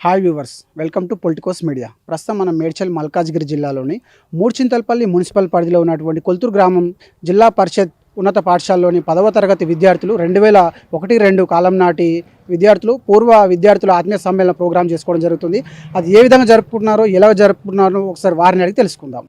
Hi viewers welcome to Politicos media ప్రస్తుతం మనం మేడ్చల్ మల్కాజ్గిరి జిల్లాలోని మూర్చింతలపల్లి మున్సిపల్ పరిధిలో ఉన్నటువంటి కొల్తూరు గ్రామం జిల్లా పరిషత్ ఉన్నత పాఠశాలలోని పదవ తరగతి విద్యార్థులు రెండు వేల ఒకటి రెండు కాలం నాటి విద్యార్థులు పూర్వ విద్యార్థుల ఆత్మీయ సమ్మేళన ప్రోగ్రాం చేసుకోవడం జరుగుతుంది. అది ఏ విధంగా జరుపుకుంటున్నారో ఎలా జరుపుకుంటున్నారో ఒకసారి వారిని అడిగి తెలుసుకుందాం.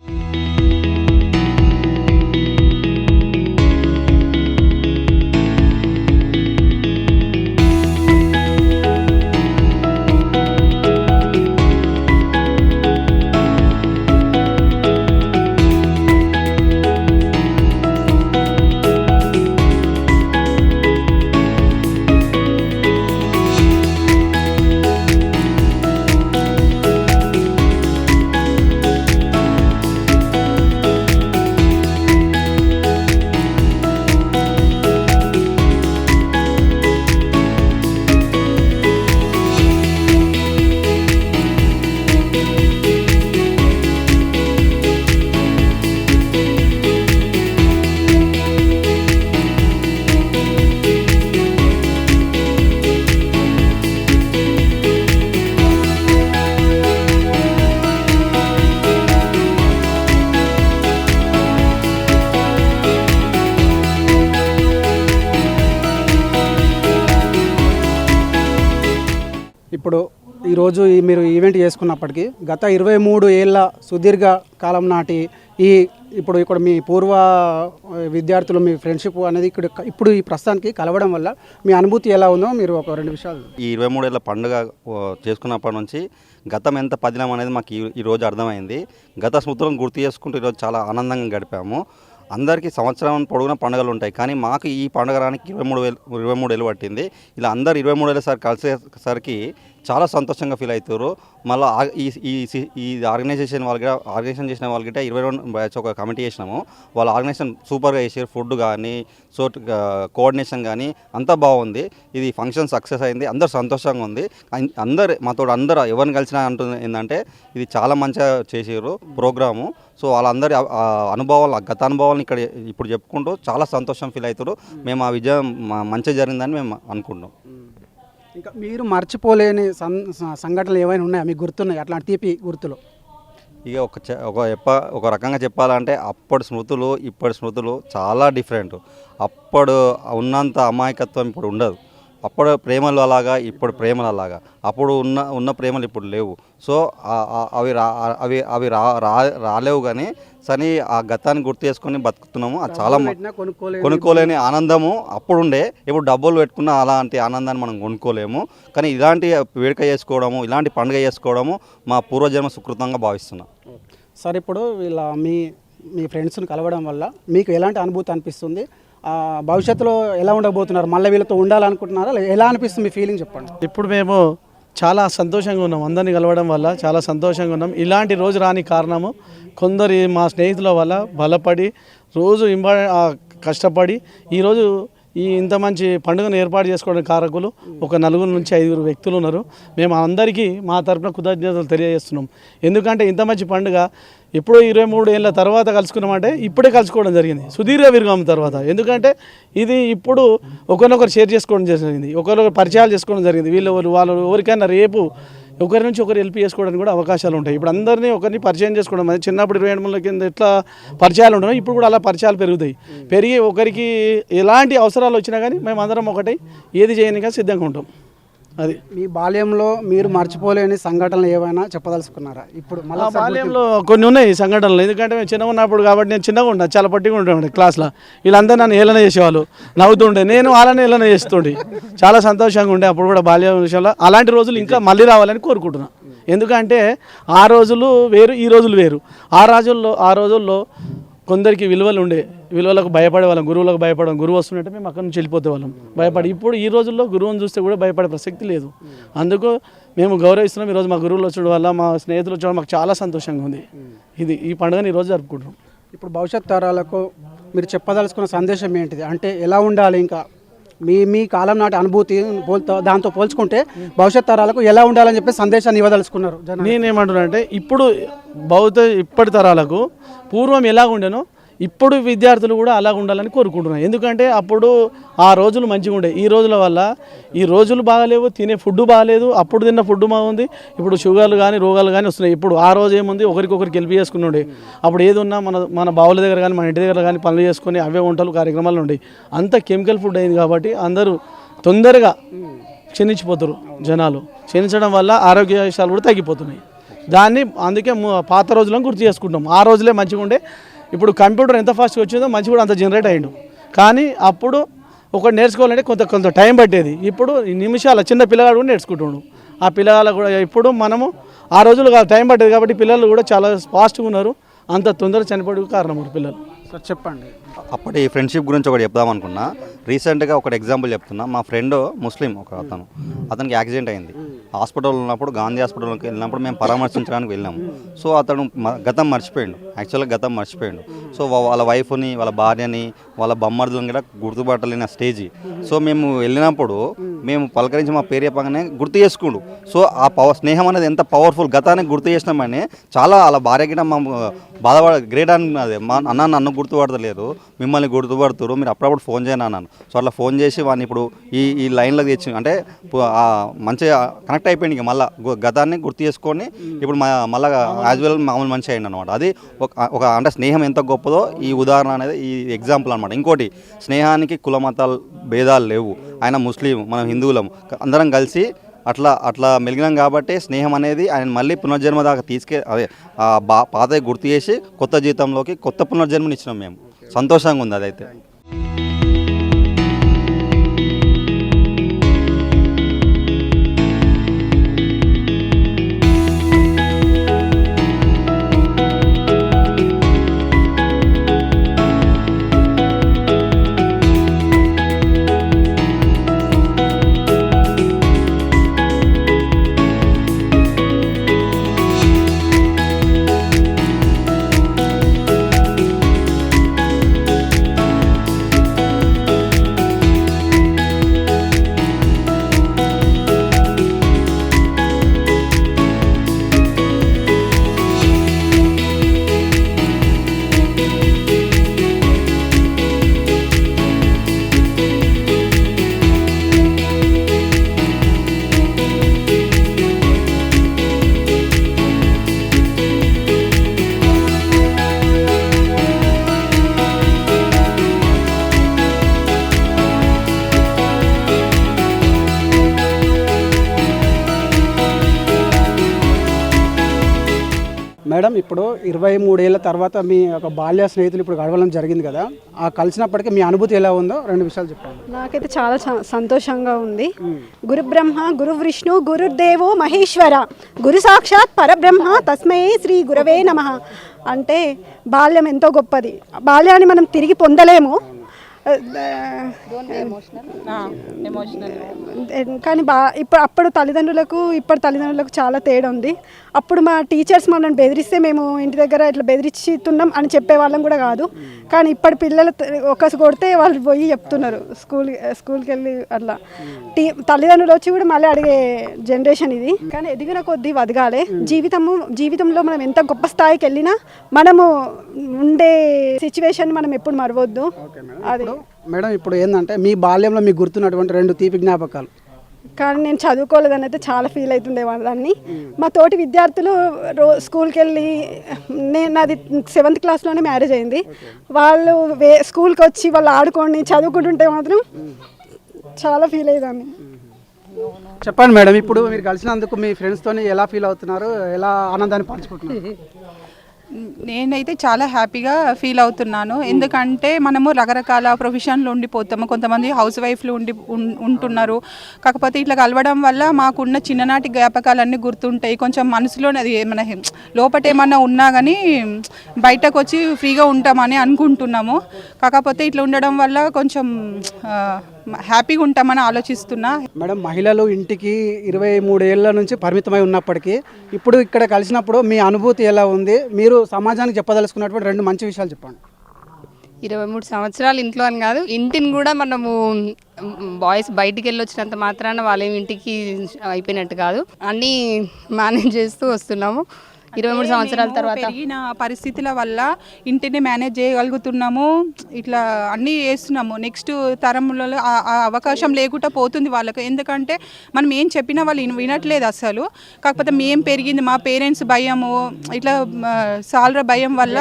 ఈరోజు మీరు ఈవెంట్ చేసుకున్నప్పటికీ గత ఇరవై మూడు ఏళ్ళ సుదీర్ఘ కాలం నాటి ఈ ఇప్పుడు ఇక్కడ మీ పూర్వ విద్యార్థులు మీ ఫ్రెండ్షిప్ అనేది ఇక్కడ ఇప్పుడు ఈ ప్రస్తుతానికి కలవడం వల్ల మీ అనుభూతి ఎలా ఉందో మీరు ఒక రెండు విషయాలు ఈ ఇరవై మూడేళ్ళ పండుగ చేసుకున్నప్పటి నుంచి గతం ఎంత పదిలం అనేది మాకు ఈ రోజు అర్థమైంది. గత స్మృతులను గుర్తు చేసుకుంటూ ఈరోజు చాలా ఆనందంగా గడిపాము. అందరికీ సంవత్సరం పొడుగున పండుగలు ఉంటాయి. కానీ మాకు ఈ పండుగ రానికి ఇరవై మూడు వేలు ఇరవై మూడు వేలు పట్టింది. ఇలా అందరు ఇరవై మూడు ఏళ్ళ సార్ కలిసేసరికి చాలా సంతోషంగా ఫీల్ అవుతారు. మళ్ళీ ఈ ఈ ఈ ఆర్గనైజేషన్ వాళ్ళకి ఆర్గనైజేషన్ చేసిన వాళ్ళకి ఇరవై రెండు బ్యాచ్ ఒక కమిటీ చేసినాము. వాళ్ళ ఆర్గనైజేషన్ సూపర్గా చేసారు ఫుడ్ కానీ సో కోఆర్డినేషన్ కానీ అంతా బాగుంది. ఇది ఫంక్షన్ సక్సెస్ అయింది. అందరు సంతోషంగా ఉంది. అందరు మాతో అందరు ఎవరిని కలిసినా అంటుంది ఏంటంటే ఇది చాలా మంచిగా చేసారు ప్రోగ్రాము. సో వాళ్ళందరి ఆ- అనుభవాలు గత అనుభవాలను ఇక్కడ ఇప్పుడు చెప్పుకుంటూ చాలా సంతోషం ఫీల్ అవుతారు. మేము ఆ విజయం మంచి మంచిగా జరిగిందని మేము అనుకుంటున్నాం. ఇంకా మీరు మర్చిపోలేని సం సంఘటనలు ఏమైనా ఉన్నాయా? మీకు గుర్తున్నాయి? అట్లాంటి తీపి గుర్తులు. ఇక ఒక చె- ఒక చెప్ప ఒక రకంగా చెప్పాలంటే అప్పటి స్మృతులు ఇప్పటి స్మృతులు చాలా డిఫరెంట్. అప్పుడు ఉన్నంత అమాయకత్వం ఇప్పుడు ఉండదు. అప్పుడు ప్రేమలు అలాగా ఇప్పుడు ప్రేమలు అలాగా. అప్పుడు ఉన్న ఉన్న ప్రేమలు ఇప్పుడు లేవు. సో అవి రా అవి అవి రా రాలేవు కానీ సరే ఆ గతాన్ని గుర్తు చేసుకొని బతుకుతున్నాము. అది చాలా కొనుక్కోలేని ఆనందము అప్పుడుండే. ఇప్పుడు డబ్బులు పెట్టుకున్న అలాంటి ఆనందాన్ని మనం కొనుక్కోలేము. కానీ ఇలాంటి వేడుక చేసుకోవడము ఇలాంటి పండుగ చేసుకోవడము మా పూర్వజన్మ సుకృతంగా భావిస్తున్నాం. సరే ఇప్పుడు వీళ్ళ మీ మీ ఫ్రెండ్స్ని కలవడం వల్ల మీకు ఎలాంటి అనుభూతి అనిపిస్తుంది? భవిష్యత్తులో ఎలా ఉండబోతున్నారు? మళ్ళీ వీళ్ళతో ఉండాలనుకుంటున్నారా? ఎలా అనిపిస్తుంది మీ ఫీలింగ్ చెప్పండి. ఇప్పుడు మేము చాలా సంతోషంగా ఉన్నాం. అందరిని కలవడం వల్ల చాలా సంతోషంగా ఉన్నాం. ఇలాంటి రోజు రాని కారణము కొందరు మా స్నేహితుల వల్ల బలపడి రోజు ఇంబ కష్టపడి ఈరోజు ఈ ఇంత మంచి పండుగను ఏర్పాటు చేసుకోవడానికి కారకులు ఒక నలుగురు నుంచి ఐదుగురు వ్యక్తులు ఉన్నారు. మేము అందరికీ మా తరపున కృతజ్ఞతలు తెలియజేస్తున్నాం. ఎందుకంటే ఇంత మంచి పండుగ ఇప్పుడు ఇరవై మూడు ఏళ్ళ తర్వాత కలుసుకున్నామంటే ఇప్పుడే కలుసుకోవడం జరిగింది. సుదీర్ఘ విరగం తర్వాత. ఎందుకంటే ఇది ఇప్పుడు ఒకరినొకరు షేర్ చేసుకోవడం జరిగింది. ఒకరినొకరు పరిచయాలు చేసుకోవడం జరిగింది. వీళ్ళు వాళ్ళు ఎవరికైనా రేపు ఒకరి నుంచి ఒకరు హెల్ప్ చేసుకోవడానికి కూడా అవకాశాలు ఉంటాయి. ఇప్పుడు అందరినీ ఒకరిని పరిచయం చేసుకోవడం అది చిన్నప్పుడు ఇరవై ఏడు కింద ఎట్లా పరిచయాలు ఉండవు ఇప్పుడు కూడా అలా పరిచయాలు పెరుగుతాయి. పెరిగి ఒకరికి ఎలాంటి అవసరాలు వచ్చినా కానీ మేము అందరం ఒకటి ఏది చేయడానికి సిద్ధంగా ఉంటాం. అది. మీ బాల్యంలో మీరు మర్చిపోలేని సంఘటనలు ఏమైనా చెప్పదలుచుకున్నారా? ఇప్పుడు మళ్ళీ బాల్యంలో కొన్ని ఉన్నాయి సంఘటనలు. ఎందుకంటే మేము చిన్నగా ఉన్నప్పుడు కాబట్టి నేను చిన్నగా ఉన్నా చాలా పట్టిగా ఉంటాను క్లాస్లో. వీళ్ళందరూ నన్ను హేళన చేసేవాళ్ళు. నవ్వుతుండే నేను వాళ్ళని హేళన చేస్తుండే. చాలా సంతోషంగా ఉండే అప్పుడు కూడా బాల్య విషయంలో. అలాంటి రోజులు ఇంకా మళ్ళీ రావాలని కోరుకుంటున్నా. ఎందుకంటే ఆ రోజులు వేరు ఈ రోజులు వేరు. ఆ రోజుల్లో ఆ రోజుల్లో కొందరికి విలువలు ఉండే. విలువలకు భయపడే వాళ్ళం గురువులకు భయపడడం గురువు వస్తున్నట్టు మేము అక్కడి నుంచి వెళ్ళిపోతే వాళ్ళం భయపడి ఇప్పుడు ఈ రోజుల్లో గురువుని చూస్తే కూడా భయపడే ప్రసక్తి లేదు. అందుకు మేము గౌరవిస్తున్నాం ఈరోజు మా గురువులు వచ్చడం వల్ల మా స్నేహితులు వచ్చడం మాకు చాలా సంతోషంగా ఉంది. ఇది ఈ పండుగని ఈరోజు జరుపుకుంటున్నాం. ఇప్పుడు భవిష్యత్ తరాలకు మీరు చెప్పదలుచుకున్న సందేశం ఏంటిది? అంటే ఎలా ఉండాలి ఇంకా? మీ మీ కాలం నాటి అనుభూతి పోల్తో దాంతో పోల్చుకుంటే భవిష్యత్ తరాలకు ఎలా ఉండాలని చెప్పి సందేశాన్ని ఇవ్వదలుచుకున్నారు నేనేమంటున్నా అంటే ఇప్పుడు భౌత ఇప్పటి తరాలకు పూర్వం ఎలా ఉండేనో ఇప్పుడు విద్యార్థులు కూడా అలా ఉండాలని కోరుకుంటున్నాను ఎందుకంటే అప్పుడు ఆ రోజులు మంచిగా ఉండే. ఈ రోజుల వల్ల ఈ రోజులు బాగాలేవు తినే ఫుడ్ బాగాలేదు అప్పుడు తిన్న ఫుడ్ బాగుంది ఇప్పుడు షుగర్లు కానీ రోగాలు కానీ వస్తున్నాయి. ఇప్పుడు ఆ రోజు ఏముంది? ఒకరికొకరికి గెలిపి చేసుకుని ఉండే అప్పుడు ఏది ఉన్నా మన మన బావుల దగ్గర కానీ మన ఇంటి దగ్గర కానీ పనులు చేసుకొని అవే వంటలు కార్యక్రమాలు ఉండే. అంత కెమికల్ ఫుడ్ అయింది కాబట్టి అందరూ తొందరగా క్షీణించిపోతారు జనాలు. క్షీణించడం వల్ల ఆరోగ్య విషయాలు కూడా తగ్గిపోతున్నాయి. దాన్ని అందుకే పాత రోజులను గుర్తు చేసుకుంటాం. ఆ రోజులే మంచిగా ఉండే. ఇప్పుడు కంప్యూటర్ ఎంత ఫాస్ట్గా వచ్చిందో మంచి కూడా అంత జనరేట్ అయ్యిండు. కానీ అప్పుడు ఒకటి నేర్చుకోవాలంటే కొంత కొంత టైం పట్టేది. ఇప్పుడు ఈ నిమిషాల చిన్న పిల్లగాడు కూడా నేర్చుకుంటుండు. ఆ పిల్లగాళ్ళ కూడా ఇప్పుడు మనము ఆ రోజులు టైం పట్టేది కాబట్టి పిల్లలు కూడా చాలా ఫాస్ట్గా ఉన్నారు. అంత తొందరగా చనిపోవడానికి కారణం పిల్లలు. సార్ చెప్పండి. అప్పటి ఫ్రెండ్షిప్ గురించి ఒకటి చెప్దాం అనుకున్నా. రీసెంట్గా ఒకటి ఎగ్జాంపుల్ చెప్తున్నా. మా ఫ్రెండ్ ముస్లిం ఒక అతను. అతనికి యాక్సిడెంట్ అయింది. హాస్పిటల్ ఉన్నప్పుడు గాంధీ హాస్పిటల్కి వెళ్ళినప్పుడు మేము పరామర్శించడానికి వెళ్ళాము. సో అతను మ- గతం మర్చిపోయాడు. యాక్చువల్గా గతం మర్చిపోయాడు. సో వాళ్ళ వైఫ్ని వాళ్ళ భార్యని వాళ్ళ బొమ్మర్దులను కూడా గుర్తుపట్టలేని స్టేజ్. సో మేము వెళ్ళినప్పుడు మేము పలకరించి మా పేరు చెప్పగానే గుర్తు చేసుకుండు. సో ఆ పవర్ స్నేహం అనేది ఎంత పవర్ఫుల్. గతానికి గుర్తు చేసినామని చాలా వాళ్ళ భార్య గిట్ట మా బాధపడ గ్రేట్ అన్నది మా అన్న నన్ను గుర్తుపడతలేదు. మిమ్మల్ని గుర్తుపడుతురు మీరు అప్పుడప్పుడు ఫోన్ చేయను అన్నాను. సో అట్లా ఫోన్ చేసి వాడిని ఇప్పుడు ఈ ఈ లైన్లోకి తెచ్చి అంటే మంచిగా కనెక్ట్ అయిపోయింది ఇక మళ్ళీ. గతాన్ని గుర్తు చేసుకొని ఇప్పుడు మా మళ్ళీ యాజ్ వెల్ మామూలు మనిషి అయింది అనమాట అది ఒక ఒక అంటే స్నేహం ఎంత గొప్పదో ఈ ఉదాహరణ అనేది ఈ ఎగ్జాంపుల్ అనమాట ఇంకోటి స్నేహానికి కుల మతాలు భేదాలు లేవు. ఆయన ముస్లిం మనం హిందువులం. అందరం కలిసి అట్లా అట్లా మెలిగినాం కాబట్టి స్నేహం అనేది ఆయన మళ్ళీ పునర్జన్మ దాకా తీసుకే అదే బా పాత గుర్తు చేసి కొత్త జీవితంలోకి కొత్త పునర్జన్మని ఇచ్చినాం మేము. సంతోషంగా ఉంది అదైతే. మేడం ఇప్పుడు ఇరవై మూడేళ్ళ తర్వాత మీ ఒక బాల్య స్నేహితులు ఇప్పుడు గడవడం జరిగింది కదా. ఆ కలిసినప్పటికీ మీ అనుభూతి ఎలా ఉందో రెండు విషయాలు చెప్పండి. నాకైతే చాలా సంతోషంగా ఉంది. గురు బ్రహ్మ గురు విష్ణు గురుదేవో మహేశ్వర గురు సాక్షాత్ పరబ్రహ్మ తస్మై శ్రీ గురవే నమ. అంటే బాల్యం ఎంతో గొప్పది. బాల్యాన్ని మనం తిరిగి పొందలేము. కానీ బా ఇప్పుడు అప్పుడు తల్లిదండ్రులకు ఇప్పుడు తల్లిదండ్రులకు చాలా తేడా ఉంది అప్పుడు మా టీచర్స్ మనల్ని బెదిరిస్తే మేము ఇంటి దగ్గర ఇట్లా బెదిరిస్తున్నాం అని చెప్పే వాళ్ళం కూడా కాదు. కానీ ఇప్పటి పిల్లలు ఒకసి కొడితే వాళ్ళు పోయి చెప్తున్నారు. స్కూల్ స్కూల్కి వెళ్ళి అట్లా. టీ తల్లిదండ్రులు వచ్చి కూడా మళ్ళీ అడిగే జనరేషన్ ఇది. కానీ ఎదిగిన కొద్దీ వదగాలి జీవితము జీవితంలో మనం ఎంత గొప్ప స్థాయికి వెళ్ళినా మనము ఉండే సిచ్యువేషన్ మనం ఎప్పుడు మరవద్దు. అది. మేడం ఇప్పుడు ఏంటంటే మీ బాల్యంలో మీకు గుర్తున్నటువంటి రెండు తీపి జ్ఞాపకాలు. కానీ నేను చదువుకోలేదని అయితే చాలా ఫీల్ అవుతుండే దాన్ని మా తోటి విద్యార్థులు రో స్కూల్కి వెళ్ళి నేను నాది సెవెంత్ క్లాస్లోనే మ్యారేజ్ అయింది. వాళ్ళు వే స్కూల్కి వచ్చి వాళ్ళు ఆడుకొని చదువుకుంటుంటే మాత్రం చాలా ఫీల్ అయ్యేదాన్ని. చెప్పండి మేడం ఇప్పుడు మీరు కలిసినందుకు మీ ఫ్రెండ్స్తో ఎలా ఫీల్ అవుతున్నారు? ఎలా ఆనందాన్ని పంచుకుంటున్నారు? నేనైతే చాలా హ్యాపీగా ఫీల్ అవుతున్నాను. ఎందుకంటే మనము రకరకాల ప్రొఫెషన్లు ఉండిపోతాము. కొంతమంది హౌస్ వైఫ్లు ఉండి ఉంటున్నారు. కాకపోతే ఇట్లా కలవడం వల్ల మాకున్న చిన్ననాటి జ్ఞాపకాలన్నీ గుర్తుంటాయి. కొంచెం మనసులో అది మన లోపట ఏమన్నా ఉన్నా కానీ బయటకు వచ్చి ఫ్రీగా ఉంటామని అనుకుంటున్నాము. కాకపోతే ఇట్లా ఉండడం వల్ల కొంచెం హ్యాపీగా ఉంటామని ఆలోచిస్తున్నా. మేడం మహిళలు ఇంటికి ఇరవై మూడేళ్ళ నుంచి పరిమితమై ఉన్నప్పటికీ ఇప్పుడు ఇక్కడ కలిసినప్పుడు మీ అనుభూతి ఎలా ఉంది? మీరు సమాజానికి చెప్పదలుచుకున్నటువంటి రెండు మంచి విషయాలు చెప్పండి. ఇరవై మూడు సంవత్సరాలు ఇంట్లో అని కాదు ఇంటిని కూడా మనము బాయ్స్ బయటికి వెళ్ళి వచ్చినంత మాత్రాన వాళ్ళేమి ఇంటికి అయిపోయినట్టు కాదు. అన్నీ మేనేజ్ చేస్తూ వస్తున్నాము. ఇరవై మూడు సంవత్సరాల తర్వాత. పెరిగిన పరిస్థితుల వల్ల ఇంటిని మేనేజ్ చేయగలుగుతున్నాము. ఇట్లా అన్నీ చేస్తున్నాము. నెక్స్ట్ ఆ అవకాశం లేకుండా పోతుంది వాళ్ళకి. ఎందుకంటే మనం ఏం చెప్పినా వాళ్ళు విన- వినట్లేదు అసలు. కాకపోతే మేము పెరిగింది మా పేరెంట్స్ భయము ఇట్లా సాలర భయం వల్ల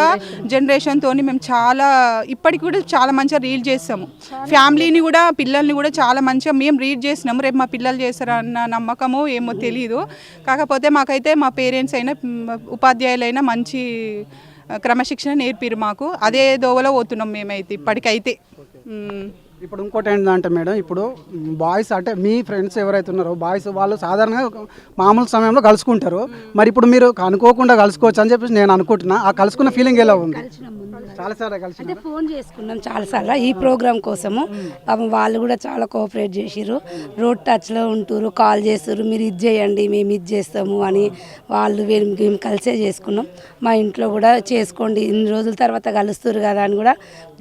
జనరేషన్ తోని మేము చాలా ఇప్పటికి కూడా చాలా మంచిగా రీల్ చేస్తాము. ఫ్యామిలీని కూడా పిల్లల్ని కూడా చాలా మంచిగా మేము రీడ్ చేసినాము. రేపు మా పిల్లలు చేస్తారన్న నమ్మకము ఏమో తెలియదు కాకపోతే మాకైతే మా పేరెంట్స్ అయినా మ్, ఉపాధ్యాయులైనా మంచి క్రమశిక్షణ నేర్పిరు మాకు. అదే దోవలో పోతున్నాం మేమైతే ఇప్పటికైతే. ఇప్పుడు ఇంకోటి ఏంటంటే మేడం ఇప్పుడు బాయ్స్ అంటే మీ ఫ్రెండ్స్ ఎవరైతే ఉన్నారో బాయ్స్ వాళ్ళు సాధారణంగా మామూలు సమయంలో కలుసుకుంటారు. మరి ఇప్పుడు మీరు అనుకోకుండా కలుసుకోవచ్చు అని చెప్పేసి నేను అనుకుంటున్నా. ఆ కలుసుకున్న ఫీలింగ్ ఎలా ఉంది? చాలాసార్లు కలిసి అంటే ఫోన్ చేసుకున్నాం చాలాసార్లు ఈ ప్రోగ్రామ్ కోసము. పాపం వాళ్ళు కూడా చాలా కోఆపరేట్ చేసిర్రు. రోడ్ టచ్లో ఉంటురు కాల్ చేస్తారు మీరు ఇది చేయండి మేము ఇది చేస్తాము అని వాళ్ళు వీళ్ళు మేము కలిసే చేసుకున్నాం. మా ఇంట్లో కూడా చేసుకోండి. ఇన్ని రోజుల తర్వాత కలుస్తారు కదా అని కూడా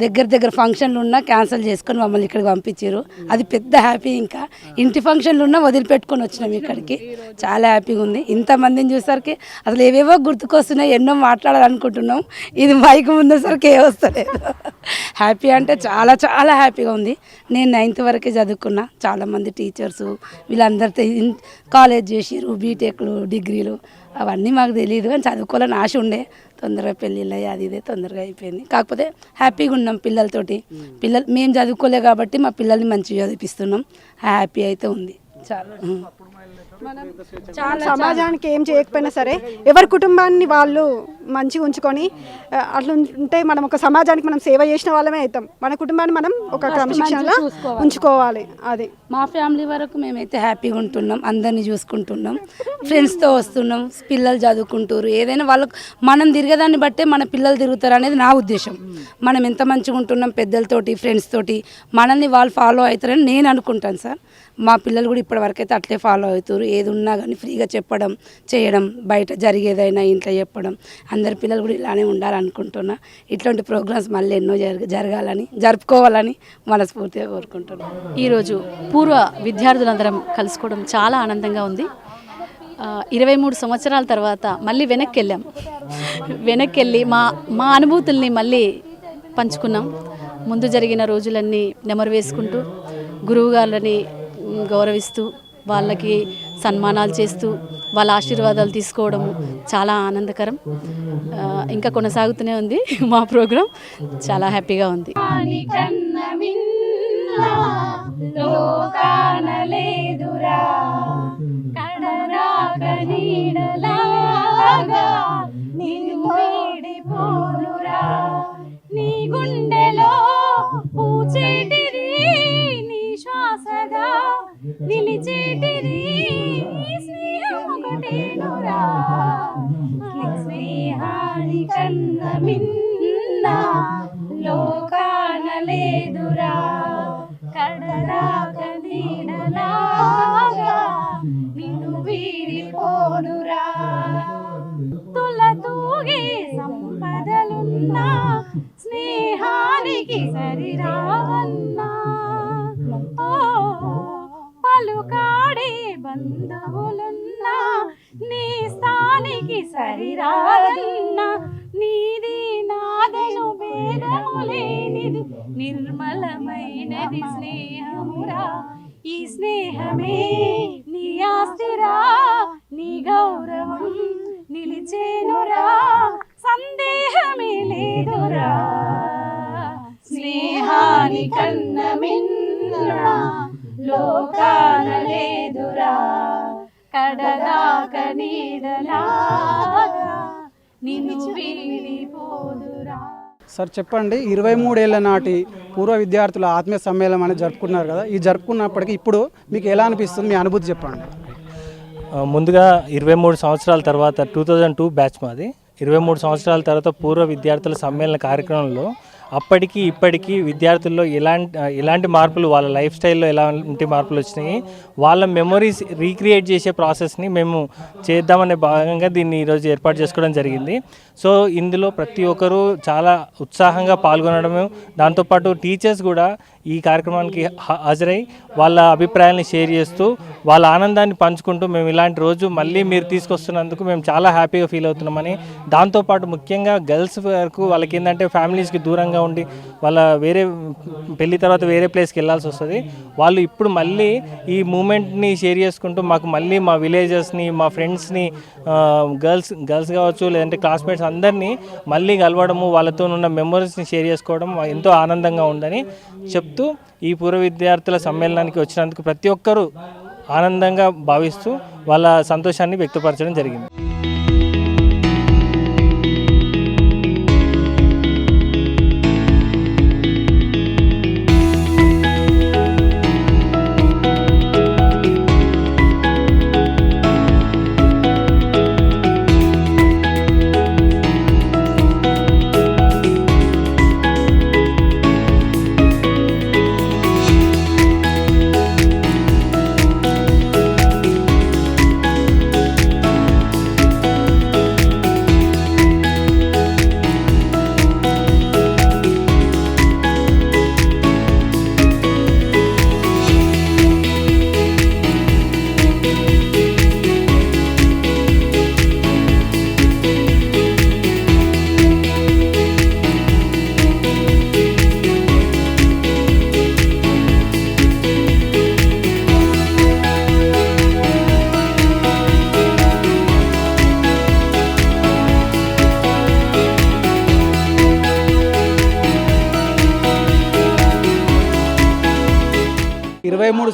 దగ్గర దగ్గర ఫంక్షన్లు ఉన్నా క్యాన్సిల్ చేసుకొని మమ్మల్ని ఇక్కడికి పంపించారు. అది పెద్ద హ్యాపీ ఇంకా. ఇంటి ఫంక్షన్లు ఉన్నా వదిలిపెట్టుకొని వచ్చినాం ఇక్కడికి. చాలా హ్యాపీగా ఉంది. ఇంతమందిని చూసరికి అసలు ఏవేవో గుర్తుకొస్తున్నాయి. ఎన్నో మాట్లాడాలనుకుంటున్నాం. ఇది మైక్ ముందేసరికి ఏ వస్తలేదు. హ్యాపీ అంటే చాలా చాలా హ్యాపీగా ఉంది. నేను నైన్త్ వరకే చదువుకున్నా. చాలామంది టీచర్స్ వీళ్ళందరితో కాలేజ్ చేసిరు బీటెక్లు డిగ్రీలు అవన్నీ మాకు తెలియదు కానీ చదువుకోవాలని ఆశ ఉండే. తొందరగా పెళ్ళిళ్ళు అది ఇదే తొందరగా అయిపోయింది. కాకపోతే హ్యాపీగా ఉన్నాం పిల్లలతోటి. పిల్లలు మేము చదువుకోలే కాబట్టి మా పిల్లల్ని మంచిగా చదివిస్తున్నాం హ్యాపీ అయితే ఉంది. చాలా చాలా సమాజానికి ఏం చేయకపోయినా సరే ఎవరి కుటుంబాన్ని వాళ్ళు మంచిగా ఉంచుకొని అట్లా ఉంటే మనం ఒక సమాజానికి మనం సేవ చేసిన వాళ్ళమే అవుతాం. మన కుటుంబాన్ని మనం ఒక క్రమశిక్షణలో ఉంచుకోవాలి. అది. మా ఫ్యామిలీ వరకు మేమైతే హ్యాపీగా ఉంటున్నాం. అందరినీ చూసుకుంటున్నాం. ఫ్రెండ్స్తో వస్తున్నాం. పిల్లలు చదువుకుంటారు ఏదైనా వాళ్ళకు మనం తిరిగేదాన్ని బట్టే మన పిల్లలు తిరుగుతారు అనేది నా ఉద్దేశం. మనం ఎంత మంచిగా ఉంటున్నాం పెద్దలతోటి ఫ్రెండ్స్ తోటి మనల్ని వాళ్ళు ఫాలో అవుతారని నేను అనుకుంటాను సార్. మా పిల్లలు కూడా ఇప్పటివరకు అయితే అట్లే ఫాలో అవుతారు ఏది ఉన్నా కానీ ఫ్రీగా చెప్పడం చేయడం బయట జరిగేదైనా ఇంట్లో చెప్పడం. అందరి పిల్లలు కూడా ఇలానే ఉండాలనుకుంటున్నా. ఇట్లాంటి ప్రోగ్రామ్స్ మళ్ళీ ఎన్నో జరగ జరగాలని జరుపుకోవాలని మనస్ఫూర్తిగా కోరుకుంటున్నాను. ఈరోజు పూర్వ విద్యార్థులందరం కలుసుకోవడం చాలా ఆనందంగా ఉంది. ఇరవై మూడు సంవత్సరాల తర్వాత మళ్ళీ వెనక్కి వెళ్ళాం వెనక్కి వెళ్ళి మా మా అనుభూతుల్ని మళ్ళీ పంచుకున్నాం. ముందు జరిగిన రోజులన్నీ నెమరు వేసుకుంటూ గురువుగారులని గౌరవిస్తూ వాళ్ళకి సన్మానాలు చేస్తూ వాళ్ళ ఆశీర్వాదాలు తీసుకోవడము చాలా ఆనందకరం. ఇంకా కొనసాగుతూనే ఉంది మా ప్రోగ్రాం. చాలా హ్యాపీగా ఉంది. నీ స్నేహానికి సరిరావన్నా పలుకాడే బంధువులున్నా. నీ స్థానికి సరిరాదన్నా నీది నాదను భేదము లేనిది నిర్మలమైనది స్నేహమురా. ఈ స్నేహమే నీ ఆస్తిరా నీ గౌరవం నిలిచేనురా. సందేహమే లేదురా. స్నేహాని కన్న మిన్న లోకాన లేదురా కడదాక వీడిపోదురా. సార్ చెప్పండి ఇరవై మూడేళ్ళ నాటి పూర్వ విద్యార్థుల ఆత్మీయ సమ్మేళనం అనేది జరుపుకున్నారు కదా ఈ జరుపుకున్నప్పటికీ ఇప్పుడు మీకు ఎలా అనిపిస్తుంది? మీ అనుభూతి చెప్పండి. ముందుగా ఇరవై మూడు సంవత్సరాల తర్వాత టూ థౌజండ్ టూ బ్యాచ్ మాది. ఇరవై మూడు సంవత్సరాల తర్వాత పూర్వ విద్యార్థుల సమ్మేళన కార్యక్రమంలో అప్పటికి ఇప్పటికీ విద్యార్థుల్లో ఎలాంటి ఎలాంటి మార్పులు వాళ్ళ లైఫ్ స్టైల్లో ఎలాంటి మార్పులు వచ్చినాయి వాళ్ళ మెమొరీస్ రీక్రియేట్ చేసే ప్రాసెస్ని మేము చేద్దామనే భాగంగా దీన్ని ఈరోజు ఏర్పాటు చేసుకోవడం జరిగింది. సో ఇందులో ప్రతి ఒక్కరూ చాలా ఉత్సాహంగా పాల్గొనడము దాంతోపాటు టీచర్స్ కూడా ఈ కార్యక్రమానికి హాజరై వాళ్ళ అభిప్రాయాలను షేర్ చేస్తూ వాళ్ళ ఆనందాన్ని పంచుకుంటూ మేము ఇలాంటి రోజు మళ్ళీ మీరు తీసుకొస్తున్నందుకు మేము చాలా హ్యాపీగా ఫీల్ అవుతున్నామని దాంతోపాటు ముఖ్యంగా గర్ల్స్ వరకు వాళ్ళకి ఏంటంటే ఫ్యామిలీస్కి దూరంగా ఉండి వాళ్ళ వేరే పెళ్ళి తర్వాత వేరే ప్లేస్కి వెళ్ళాల్సి వస్తుంది. వాళ్ళు ఇప్పుడు మళ్ళీ ఈ మూమెంట్ని షేర్ చేసుకుంటూ మాకు మళ్ళీ మా విలేజెస్ని మా ఫ్రెండ్స్ని గర్ల్స్ గర్ల్స్ కావచ్చు లేదంటే క్లాస్మేట్స్ అందరినీ మళ్ళీ కలవడము వాళ్ళతో ఉన్న మెమొరీస్ని షేర్ చేసుకోవడం ఎంతో ఆనందంగా ఉందని చెప్తూ ఈ పూర్వ విద్యార్థుల సమ్మేళనానికి వచ్చినందుకు ప్రతి ఒక్కరూ ఆనందంగా భావిస్తూ వాళ్ళ సంతోషాన్ని వ్యక్తపరచడం జరిగింది.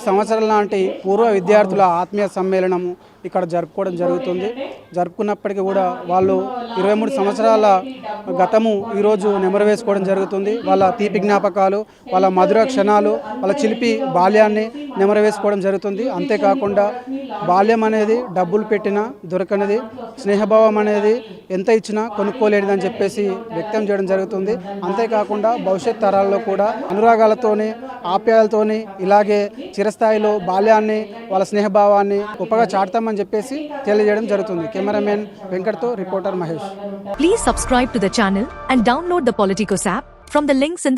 సంవత్సరం లాంటి పూర్వ విద్యార్థుల ఆత్మీయ సమ్మేళనము ఇక్కడ జరుపుకోవడం జరుగుతుంది. జరుపుకున్నప్పటికీ కూడా వాళ్ళు ఇరవై మూడు సంవత్సరాల గతము ఈరోజు నెమరు వేసుకోవడం జరుగుతుంది. వాళ్ళ తీపి జ్ఞాపకాలు వాళ్ళ మధుర క్షణాలు వాళ్ళ చిలిపి బాల్యాన్ని నెమరు వేసుకోవడం జరుగుతుంది. అంతేకాకుండా బాల్యం అనేది డబ్బులు పెట్టినా దొరకనిది స్నేహభావం అనేది ఎంత ఇచ్చినా కొనుక్కోలేనిదని చెప్పేసి వ్యక్తం చేయడం జరుగుతుంది. అంతేకాకుండా భవిష్యత్ తరాల్లో కూడా అనురాగాలతోని ఆప్యాయాలతోని ఇలాగే చిరస్థాయిలో బాల్యాన్ని వాళ్ళ స్నేహభావాన్ని గొప్పగా చాటుతామని అని చెప్పేసి తెలియజేయడం జరుగుతుంది. Cameraman వెంకట్తో reporter Mahesh. Please subscribe to the and download the Politicos links in